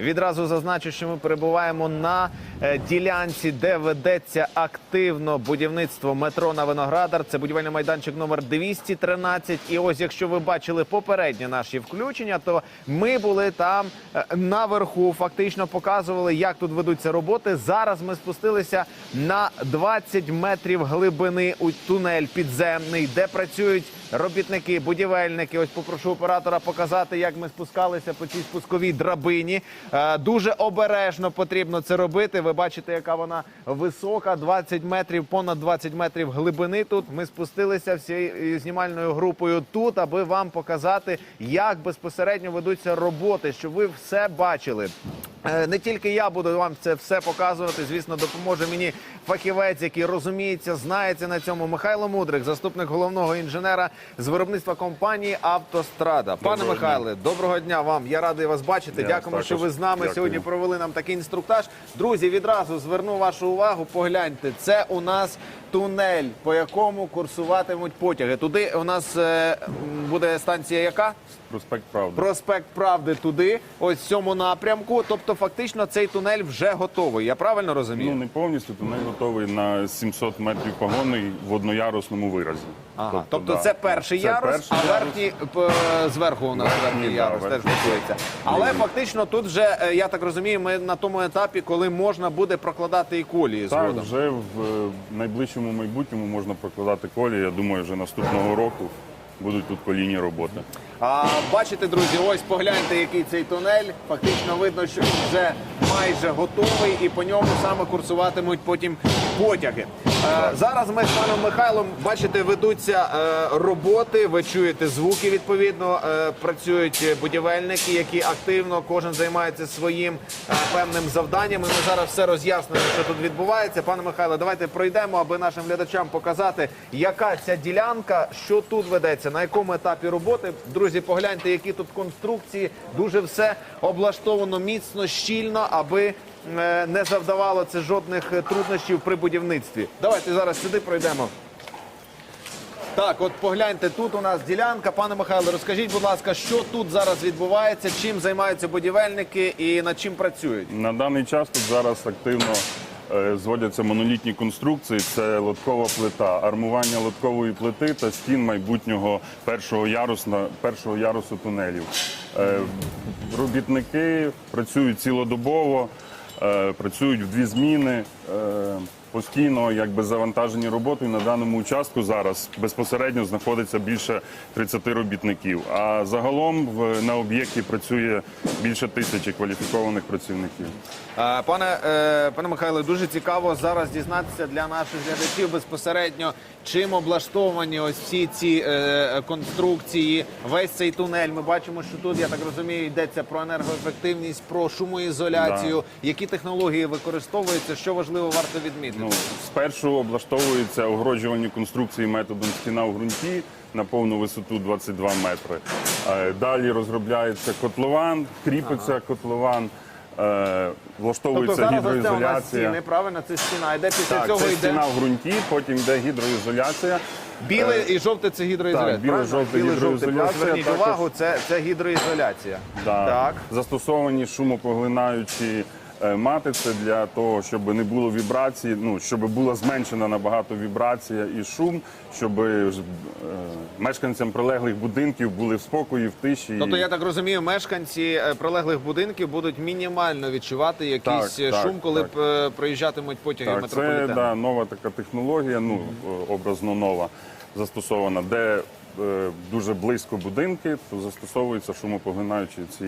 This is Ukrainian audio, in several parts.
Відразу зазначу, що ми перебуваємо на ділянці, де ведеться активно будівництво метро на Виноградар. Це будівельний майданчик номер 213. І ось, якщо ви бачили попередні наші включення, то ми були там е, наверху, фактично показували, як тут ведуться роботи. Зараз ми спустилися на 20 метрів глибини у тунель підземний, де працюють робітники, будівельники. Ось попрошу оператора показати, як ми спускалися по цій спусковій драбині. Е, Дуже обережно потрібно це робити. Ви бачите, яка вона висока, 20 метрів, понад 20 метрів глибини. Тут ми спустилися всією знімальною групою тут, аби вам показати, як безпосередньо ведуться роботи, щоб ви все бачили. Е, Не тільки я буду вам це все показувати. Звісно, допоможе мені фахівець, який розуміється, знається на цьому. Михайло Мудрик, заступник головного інженера з виробництва компанії Автострада. Пане Доброго дня. Михайле, доброго дня вам. Я радий вас бачити. Я Дякуємо, що ви з нами Дякую. сьогодні провели нам такий інструктаж. Друзі, відразу зверну вашу увагу. Погляньте, це у нас тунель, по якому курсуватимуть потяги. Туди у нас е, буде станція яка? Проспект Правди. Проспект Правди туди, ось в цьому напрямку. Тобто, фактично, цей тунель вже готовий. Я правильно розумію? Ну не повністю, тунель готовий на 700 метрів погонний в одноярусному виразі. Ага, тобто да. це перший Це ярус, перший а ярус. верхній п- зверху у нас Верхній, да, ярус теж верхній. готується. Але фактично тут вже е, я так розумію, ми на тому етапі, коли можна буде прокладати і колії Так, згодом. вже в е, найближчому майбутньому можна прокладати колії. Я думаю, вже наступного року будуть тут колійні роботи. А бачите, друзі, ось погляньте, який цей тунель. Фактично видно, що він вже майже готовий, і по ньому саме курсуватимуть потім потяги. Е, зараз ми з паном Михайлом бачите, ведуться е, роботи. Ви чуєте звуки. Відповідно, е, працюють будівельники, які активно кожен займається своїм певним завданням. Ми зараз все роз'яснимо, що тут відбувається. Пане Михайло, давайте пройдемо, аби нашим глядачам показати, яка ця ділянка, що тут ведеться, на якому етапі роботи. Друзі, погляньте, які тут конструкції. Дуже все облаштовано міцно, щільно, аби не завдавало це жодних е, труднощів при будівництві. Давайте зараз сюди пройдемо. Так, от погляньте, тут у нас ділянка. Пане Михайло, розкажіть, будь ласка, що тут зараз відбувається, чим займаються будівельники і над чим працюють? На даний час тут зараз активно е, зводяться монолітні конструкції. Це лоткова плита, армування лоткової плити та стін майбутнього першого ярусу, першого ярусу тунелів. Е, Робітники працюють цілодобово, е, працюють в дві зміни. Постійно якби завантажені роботою на даному участку зараз безпосередньо знаходиться більше 30 робітників. А загалом в, на об'єкті працює більше тисячі кваліфікованих працівників. Пане, е, пане Михайло, дуже цікаво зараз дізнатися для наших глядачів безпосередньо, чим облаштовані ось всі ці е, конструкції, весь цей тунель. Ми бачимо, що тут, я так розумію, йдеться про енергоефективність, про шумоізоляцію. Які технології використовуються, що важливо варто відмітити? Ну, спершу облаштовуються огороджувальні конструкції методом стіна в ґрунті на повну висоту 22 метри. Е, Далі розробляється котлован, кріпиться котлован, е, влаштовується тобто зараз ось це у нас гідроізоляція. стіни, правильно? Це стіна. Йде після Так, цього це йде стіна в ґрунті, потім йде гідроізоляція. біле і жовте це гідроізоляція. Так, біле, жовте Біле, гідроізоляція, Зверніть увагу, це, це гідроізоляція. Да. Так. Застосовані шумопоглинаючі е, мати це для того, щоб не було вібрації, ну щоб була зменшена набагато вібрація і шум, щоб е, мешканцям прилеглих будинків були в спокої, в тиші. Тобто, я так розумію, мешканці е, прилеглих будинків будуть мінімально відчувати якийсь Так, е, так, шум, коли так. е, проїжджатимуть потяги Так, це метрополітену. да, нова така технологія, ну е, образно нова застосована, де е, дуже близько будинки, то застосовуються шумопоглинаючі ці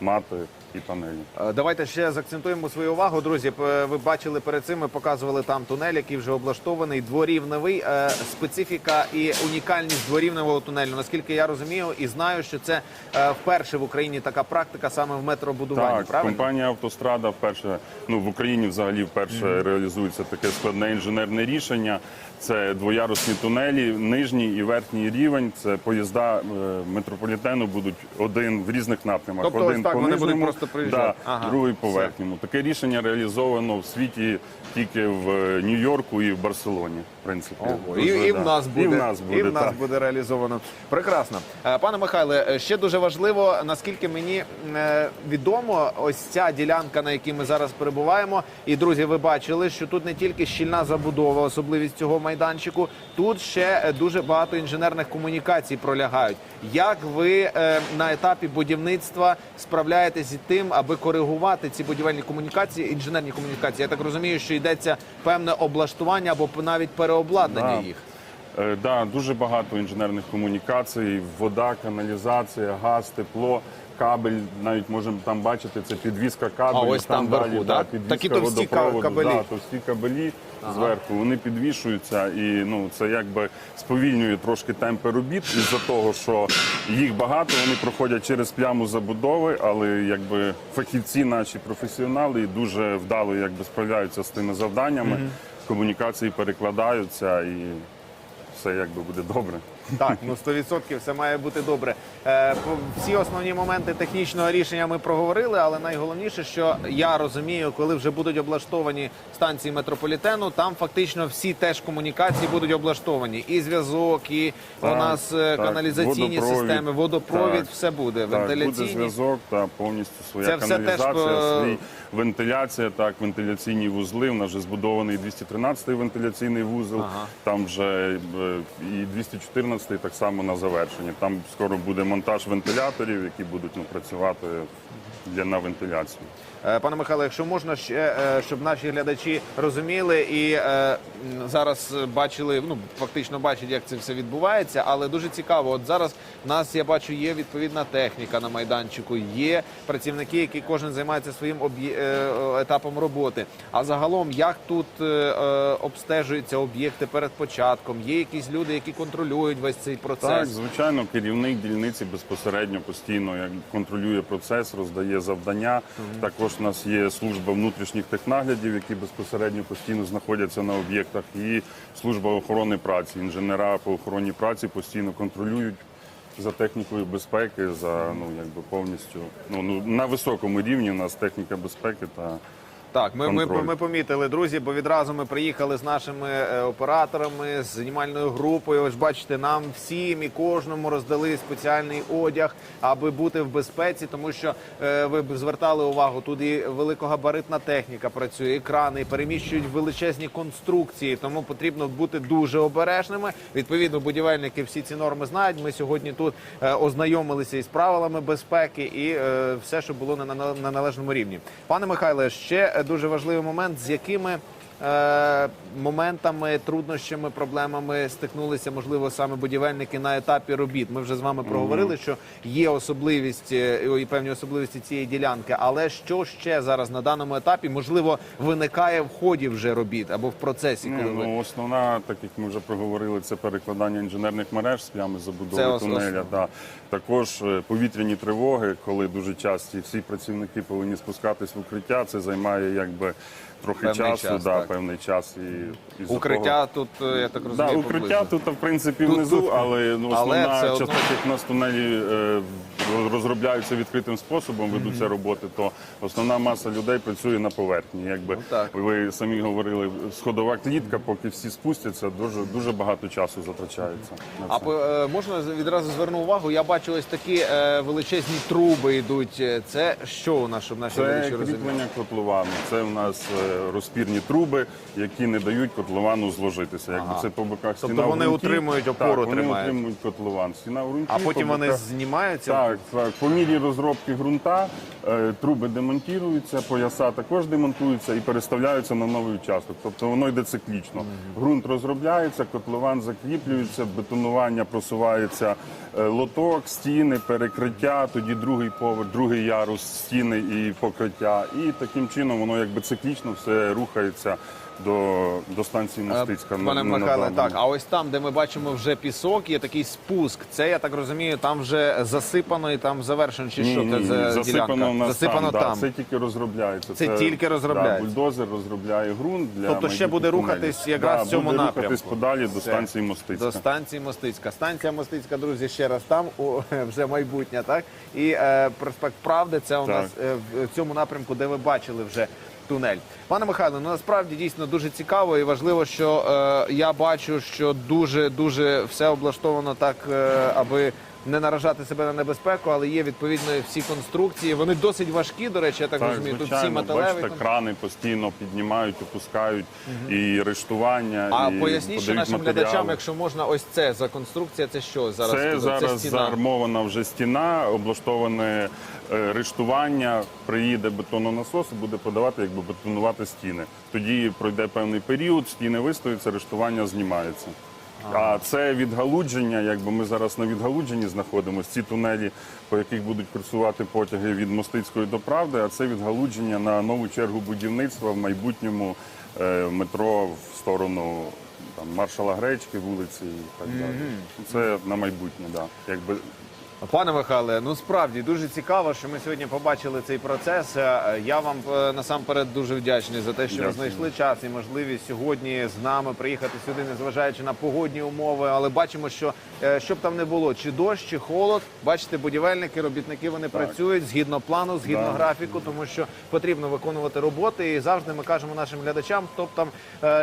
мати і панелі. Е, Давайте ще заакцентуємо свою увагу, друзі. Ви бачили перед цим, ми показували там тунель, який вже облаштований, дворівневий. Е, Специфіка і унікальність дворівневого тунелю. Наскільки я розумію і знаю, що це е, вперше в Україні така практика саме в метробудуванні. Так, правильно? компанія Автострада вперше, ну в Україні взагалі вперше реалізується таке складне інженерне рішення. Це двоярусні тунелі, нижній і верхній рівень. Це поїзда метрополітену будуть один в різних напрямах. Тобто, один так, вони будуть просто приїжджати. Да, Ага, другий по верхньому. Таке рішення реалізовано в світі тільки в е, Нью-Йорку і в Барселоні. В принципі, Ого, і, Дуже, і да. в нас буде, І в нас буде, і в нас так. буде реалізовано. Прекрасно. Е, Пане Михайле, е, ще дуже важливо, наскільки мені відомо, ось ця ділянка, на якій ми зараз перебуваємо. І друзі, ви бачили, що тут не тільки щільна забудова, особливість цього майданчику, тут ще дуже багато інженерних комунікацій пролягають. Як ви на етапі будівництва справляєтесь із тим, аби коригувати ці будівельні комунікації, інженерні комунікації? Я так розумію, що йдеться певне облаштування або навіть переобладнання Да. їх. Е, да, дуже багато інженерних комунікацій, вода, каналізація, газ, тепло. Кабель, навіть можемо там бачити, це підвізка кабелю. А, ось там вверху, далі, да? підвізка Такі товсті водопроводу, кабелі. Да, товсті кабелі зверху. Вони підвішуються і ну це якби сповільнює трошки темпи робіт із-за того, що їх багато, вони проходять через пляму забудови, але якби фахівці, наші професіонали, дуже вдало якби справляються з тими завданнями. Комунікації перекладаються і все якби буде добре. Так, ну 100% все має бути добре. Е, Всі основні моменти технічного рішення ми проговорили, але найголовніше, що я розумію, коли вже будуть облаштовані станції метрополітену, там фактично всі теж комунікації будуть облаштовані. І зв'язок, і так, у нас е, так, каналізаційні водопровід, системи, водопровід, так, все буде. Так, Вентиляційні буде зв'язок та повністю своя Це каналізація, теж... свій вентиляція, так, вентиляційні вузли. У нас вже збудований 213-й вентиляційний вузол, ага. там вже е, і 214 11-й так само на завершенні. Там скоро буде монтаж вентиляторів, які будуть ну, працювати для на вентиляцію. Е, Пане Михайло, якщо можна ще, е, щоб наші глядачі розуміли і е, зараз бачили, ну фактично бачать, як це все відбувається, але дуже цікаво. От зараз в нас я бачу, є відповідна техніка на майданчику, є працівники, які кожен займається своїм етапом роботи. А загалом, як тут обстежуються об'єкти перед початком? Є якісь люди, які контролюють весь цей процес? Так, звичайно, керівник дільниці безпосередньо постійно як контролює процес, роздає завдання. Також у нас є служба внутрішніх технаглядів, які безпосередньо постійно знаходяться на об'єктах, і служба охорони праці. Інженера по охороні праці постійно контролюють. За технікою безпеки, за ну якби повністю ну, ну на високому рівні у нас техніка безпеки та Так, ми, ми, ми помітили, друзі, бо відразу ми приїхали з нашими е, операторами, з знімальною групою. Ось бачите, нам всім і кожному роздали спеціальний одяг, аби бути в безпеці, тому що е, ви б звертали увагу, тут і великогабаритна техніка працює, екрани, переміщують величезні конструкції, тому потрібно бути дуже обережними. Відповідно, будівельники всі ці норми знають. Ми сьогодні тут е, ознайомилися із правилами безпеки і е, все, що було на, на, на належному рівні. Пане Михайле, ще дуже важливий момент, з якими моментами, труднощами, проблемами стикнулися, можливо, саме будівельники на етапі робіт. Ми вже з вами проговорили, що є особливість е, і певні особливості цієї ділянки. Але що ще зараз на даному етапі можливо виникає в ході вже робіт або в процесі, коли ви ну, основна, так як ми вже проговорили, це перекладання інженерних мереж з плями забудови тунеля. Да. Також е, повітряні тривоги, коли дуже часті всі працівники повинні спускатись в укриття. Це займає якби трохи Певний часу, час, да, так. певний час. І, із-за укриття тут, е, я так розумію, Да, укриття поблизу. тут, в принципі, Тут- внизу, тут- але ну, але основна частина одно- частина, як у нас тунелі е, розробляються відкритим способом, ведуться роботи, то основна маса людей працює на поверхні. Якби Ну, так. ви самі говорили, сходова клітка, поки всі спустяться, дуже дуже багато часу затрачається. На А це. е, можна відразу зверну увагу? Я бачу ось такі е, величезні труби йдуть. Це що у нас, щоб наші Це кріплення котловану. Це в нас е, розпірні труби, які не дають котловану зложитися. Якби Ага. це по боках Тобто стіна в вони утримують опору, так, вони тримають. утримують котлован. Стіна в ґрунті, А потім вони боках- знімаються. Так, так. По мірі розробки ґрунта е, труби демонтуються, пояса також демонтуються і переставляються на новий участок. Тобто воно йде циклічно. Ґрунт розробляється, котлован закріплюється, бетонування просувається, е, лоток, стіни, перекриття, тоді другий поверх, другий ярус, стіни і покриття. І таким чином воно якби циклічно все рухається до, до станції Мостицька. Е, Пане на- на Михайле, так. А ось там, де ми бачимо вже пісок, є такий спуск. Це я так розумію, там вже засипано самий там завершений, чи що це за засипано ділянка? нас Засипано там. Да, це тільки розробляється. Це тільки розробляється. Да, бульдозер розробляє ґрунт для Тобто ще майбутніх буде тунелів. рухатись якраз да, в цьому буде напрямку. рухатись подалі до Все. станції Мостицька. До станції Мостицька. Станція Мостицька, друзі, ще раз там у вже майбутнє, так? І е, проспект Правди це у Так. нас е, в цьому напрямку, де ви бачили вже тунель. Пане Михайло, ну насправді дійсно дуже цікаво і важливо, що е, я бачу, що дуже дуже все облаштовано так, е, аби. Не наражати себе на небезпеку, але є відповідно всі конструкції. Вони досить важкі, до речі, я так, Так, розумію. Тут всі металеві. бачите, крани постійно піднімають, опускають і рештування. А і поясніть ще подають нашим матеріали. глядачам, якщо можна, ось це за конструкція, це що зараз? Це зараз заармована вже стіна, облаштоване е, рештування. Приїде бетононасос і буде подавати, якби бетонувати стіни. Тоді пройде певний період, стіни вистоються, рештування знімається. А це відгалудження, якби ми зараз на відгалудженні знаходимося. Ці тунелі, по яких будуть курсувати потяги від Мостицької до Правди, а це відгалудження на нову чергу будівництва в майбутньому е, метро в сторону там, маршала Гречки, вулиці і так далі. Це на майбутнє, да. Якби Пане Михайле, ну справді дуже цікаво, що ми сьогодні побачили цей процес. Е, Я вам е, насамперед дуже вдячний за те, що ви знайшли час і можливість сьогодні з нами приїхати сюди, незважаючи на погодні умови. Але бачимо, що е, щоб там не було, чи дощ, чи холод, бачите, будівельники, робітники вони працюють згідно плану, згідно Да. графіку, тому що потрібно виконувати роботи. І завжди ми кажемо нашим глядачам, хто б там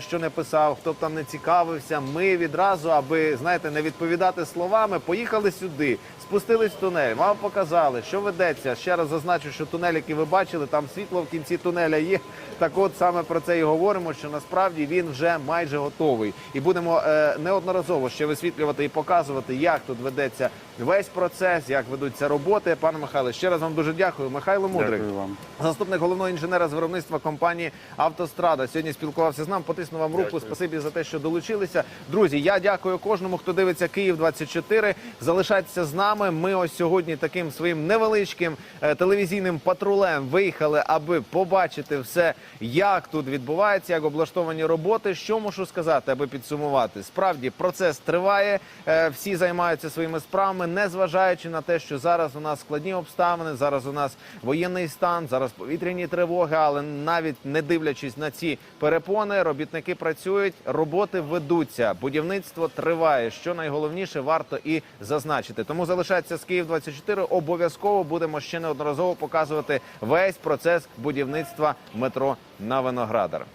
що не писав, хто б там не цікавився. Ми відразу, аби знаєте, не відповідати словами, поїхали сюди, спустились в тунель, вам показали, що ведеться. Ще раз зазначу, що тунель, який ви бачили, там світло в кінці тунеля є. Так, от саме про це і говоримо, що насправді він вже майже готовий, і будемо е, неодноразово ще висвітлювати і показувати, як тут ведеться весь процес, як ведуться роботи. Пане Михайле, ще раз вам дуже дякую. Михайло Мудрик. дякую вам. Заступник головного інженера з виробництва компанії Автострада сьогодні спілкувався з нами. Потиснув вам руку. Дякую. Спасибі за те, що долучилися. Друзі, я дякую кожному, хто дивиться Київ 24 Залишайтеся з нами. Ми ось сьогодні таким своїм невеличким е, телевізійним патрулем виїхали, аби побачити все, як тут відбувається, як облаштовані роботи. Що мушу сказати, аби підсумувати? Справді процес триває. е, Всі займаються своїми справами, не зважаючи на те, що зараз у нас складні обставини, зараз у нас воєнний стан, зараз повітряні тривоги, але навіть не дивлячись на ці перепони, робітники працюють, роботи ведуться, будівництво триває. Що найголовніше, варто і зазначити. Тому залишайтеся з Київ 24 Обов'язково будемо ще неодноразово показувати весь процес будівництва метро на Виноградар.